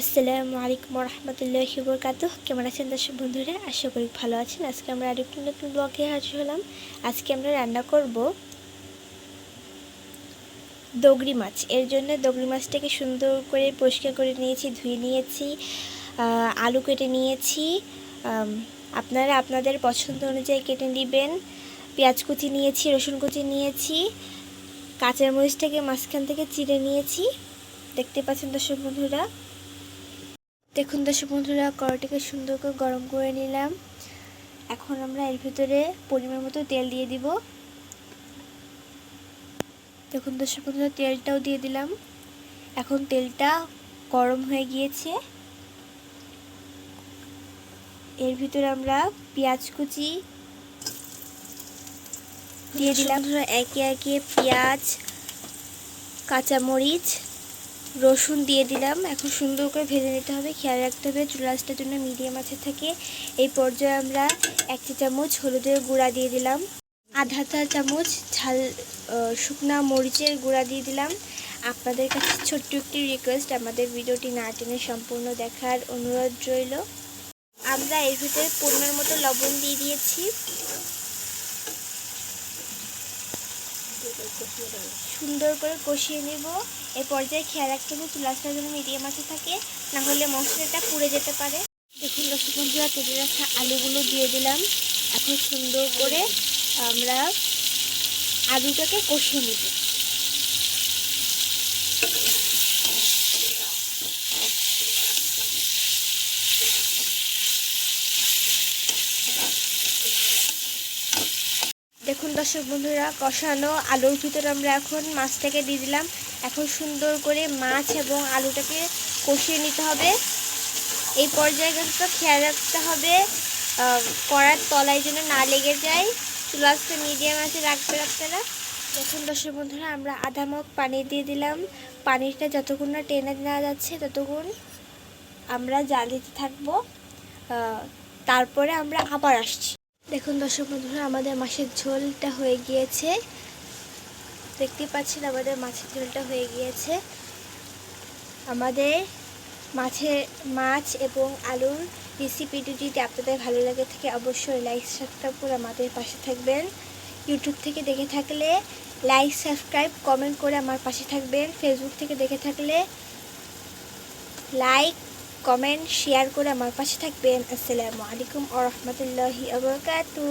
আসসালামু আলাইকুম রহমতুল্লাহি বরকাত কেমন আছেন দর্শক বন্ধুরা? আশা করি ভালো আছেন। আজকে আমরা আরেকটি নতুন ব্লগে হাজির হলাম। আজকে আমরা রান্না করব দগরি মাছ। এর জন্য দগরি মাছটাকে সুন্দর করে পরিষ্কার করে নিয়েছি, ধুয়ে নিয়েছি আলু কেটে নিয়েছি আপনারা আপনাদের পছন্দ অনুযায়ী কেটে নেবেন। পেঁয়াজ কুচি নিয়েছি, রসুন কুচি নিয়েছি কাঁচা মরিচটাকে মাঝখান থেকে চিড়ে নিয়েছি। দেখতে পাচ্ছেন দর্শক বন্ধুরা? দেখুন দর্শক বন্ধুরা কড়াইটাকে সুন্দর করে গরম করে নিলাম। এখন আমরা এর ভিতরে পরিমাণ মতো তেল দিয়ে দিব। দেখুন দর্শক বন্ধুরা তেলটাও দিয়ে দিলাম। এখন তেলটা গরম হয়ে গিয়েছে। এর ভিতরে আমরা পেঁয়াজ কুচি দিয়ে দিলাম। একে একে পেঁয়াজ কাঁচামরিচ রসুন দিয়ে দিলাম। এখন সুন্দর করে ভেজে নিতে হবে। খেয়াল রাখতে হবে চুলাসটার জন্য মিডিয়াম আছে থাকে। এই পর্যায়ে আমরা এক চা চামচ হলুদের গুঁড়া দিয়ে দিলাম। আধা চা চামচ ঝাল শুকনা মরিচের গুঁড়া দিয়ে দিলাম। আপনাদের কাছে ছোট্ট একটি রিকোয়েস্ট আমাদের ভিডিওটি না টেনে সম্পূর্ণ দেখার অনুরোধ রইল। আমরা এর ভিতরে পরিমাণ মতো লবণ দিয়ে দিয়েছি। সুন্দর করে কষিয়ে নেব। এ পর্যায়ে খেয়াল রাখতে হবে চুলাসটা যেন মিডিয়াম আছে থাকে, না হলে মশলাটা পুড়ে যেতে পারে। দেখুন দর্শক বন্ধুরা, কেটে রাখা আলুগুলো দিয়ে দিলাম। এখন সুন্দর করে আমরা আলুটাকে কষিয়ে নেব। দেখুন দর্শক বন্ধুরা, কষানো আলুর ভিতরে আমরা এখন মাছটাকে দিয়ে দিলাম। এখন সুন্দর করে মাছ এবং আলুটাকে কষিয়ে নিতে হবে। এই পর্যায়ে কিন্তু খেয়াল রাখতে হবে কড়ার তলায় যেন না লেগে যায়। চুলাসটা মিডিয়াম আছে রাখবে আপনারা দেখুন দর্শক বন্ধুরা, আমরা আধা মগ পানি দিয়ে দিলাম। পানিটা যতক্ষণ না টেনে নেওয়া যাচ্ছে, ততক্ষণ আমরা জাল দিতে থাকব। তারপরে আমরা আবার আসছি। দেখুন দর্শক বন্ধুরা, আমাদের মাছের ঝোলটা হয়ে গিয়েছে। দেখতে পাচ্ছেন আমাদের মাছের ঝোলটা হয়ে গিয়েছে। আমাদের মাছের মাছ এবং আলুর রেসিপিটি যদি আপনাদের ভালো লাগে থাকে, অবশ্যই লাইক সাবস্ক্রাইব করে আমাদের পাশে থাকবেন। ইউটিউব থেকে দেখে থাকলে লাইক সাবস্ক্রাইব কমেন্ট করে আমার পাশে থাকবেন। ফেসবুক থেকে দেখে থাকলে লাইক কমেন্ট শেয়ার করে আমার পাশে থাকবেন। আসসালামু আলাইকুম আ রহমতুল্লাহি আবরকাতু